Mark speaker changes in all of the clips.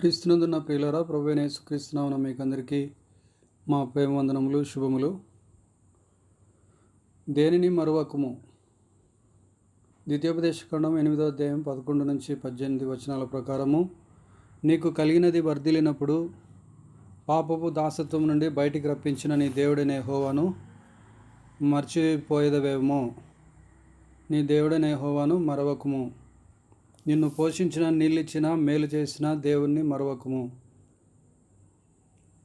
Speaker 1: క్రీస్తునందున్న ప్రియులరా ప్రభు క్రీస్తునామన మీకు అందరికీ మా ప్రేమ వందనములు శుభములు. దేనిని మరువకము? ద్వితీయోపదేశఖండం ఎనిమిదో అధ్యాయం పదకొండు నుంచి పద్దెనిమిది వచనాల ప్రకారము నీకు కలిగినది వర్ధిల్లినప్పుడు పాపపు దాసత్వం నుండి బయటికి రప్పించిన నీ దేవుడనే హోవాను మర్చిపోయేదవేమో. నీ దేవుడనే హోవాను మరవకము. నిన్ను పోషించిన నీళ్ళిచ్చిన మేలు చేసిన దేవుణ్ణి మరవకము.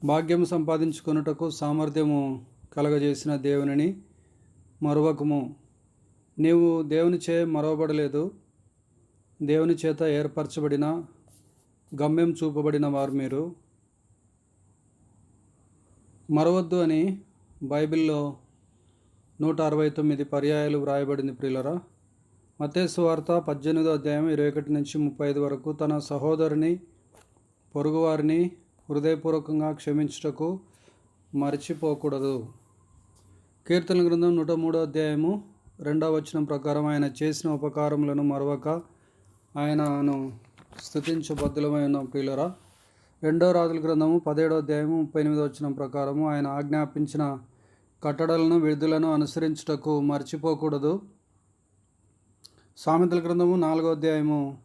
Speaker 1: భాగ్యం సంపాదించుకొనుటకు సామర్థ్యము కలగజేసిన దేవునిని మరవకము. నీవు దేవుని చే మరవబడలేదు. దేవుని చేత ఏర్పరచబడిన గమ్యం చూపబడిన వారు మీరు. మరవద్దు అని బైబిల్లో నూట అరవై తొమ్మిది పర్యాయాలు వ్రాయబడింది ప్రియులరా. మతేసు వార్త పద్దెనిమిదో అధ్యాయం ఇరవై ఒకటి నుంచి ముప్పై ఐదు వరకు తన సహోదరుని పొరుగువారిని హృదయపూర్వకంగా క్షమించుటకు మర్చిపోకూడదు. కీర్తన గ్రంథం నూట మూడో అధ్యాయము రెండవ వచనం ప్రకారం ఆయన చేసిన ఉపకారములను మరవక ఆయనను స్థుతించబద్ధులమై ఉన్న ప్రియులరా. రెండో రాజుల గ్రంథము పదిహేడో అధ్యాయము ముప్పై ఎనిమిదో వచనం ప్రకారము ఆయన ఆజ్ఞాపించిన కట్టడలను విడుదలను అనుసరించుటకు మర్చిపోకూడదు. సామెతల గ్రంథము నాలుగో అధ్యాయము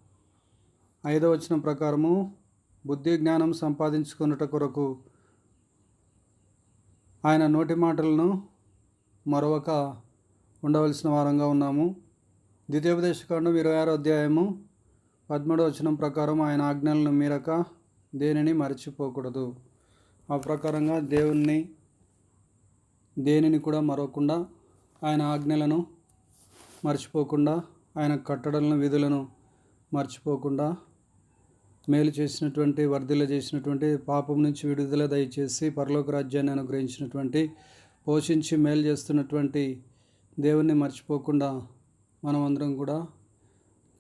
Speaker 1: ఐదో వచనం ప్రకారము బుద్ధి జ్ఞానం సంపాదించుకున్నట కొరకు ఆయన నోటి మాటలను మరొక ఉండవలసిన వారంగా ఉన్నాము. ద్వితీయోపదేశకాండం ఇరవై ఆరో అధ్యాయము పదమూడవ వచనం ప్రకారం ఆయన ఆజ్ఞలను మీరక దేనిని మర్చిపోకూడదు. ఆ ప్రకారంగా దేవుణ్ణి దేనిని కూడా మరవకుండా ఆయన ఆజ్ఞలను మర్చిపోకుండా ఆయన కట్టడలను విధులను మర్చిపోకుండా మేలు చేసినటువంటి వర్ధిల్ల చేసినటువంటి పాపం నుంచి విడుదల దయచేసి పరలోక రాజ్యాన్ని అనుగ్రహించినటువంటి పోషించి మేలు చేస్తున్నటువంటి దేవుణ్ణి మర్చిపోకుండా మనమందరం కూడా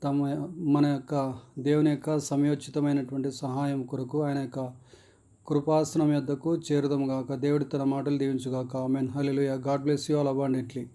Speaker 1: తమ మన యొక్క దేవుని యొక్క సమయోచితమైనటువంటి సహాయం కొరకు ఆయన యొక్క కృపాసనం యొద్దకు చేరుదము గాక. దేవుడి తన మాటలు దీవించుగాక. Amen. Hallelujah. God bless you all abundantly.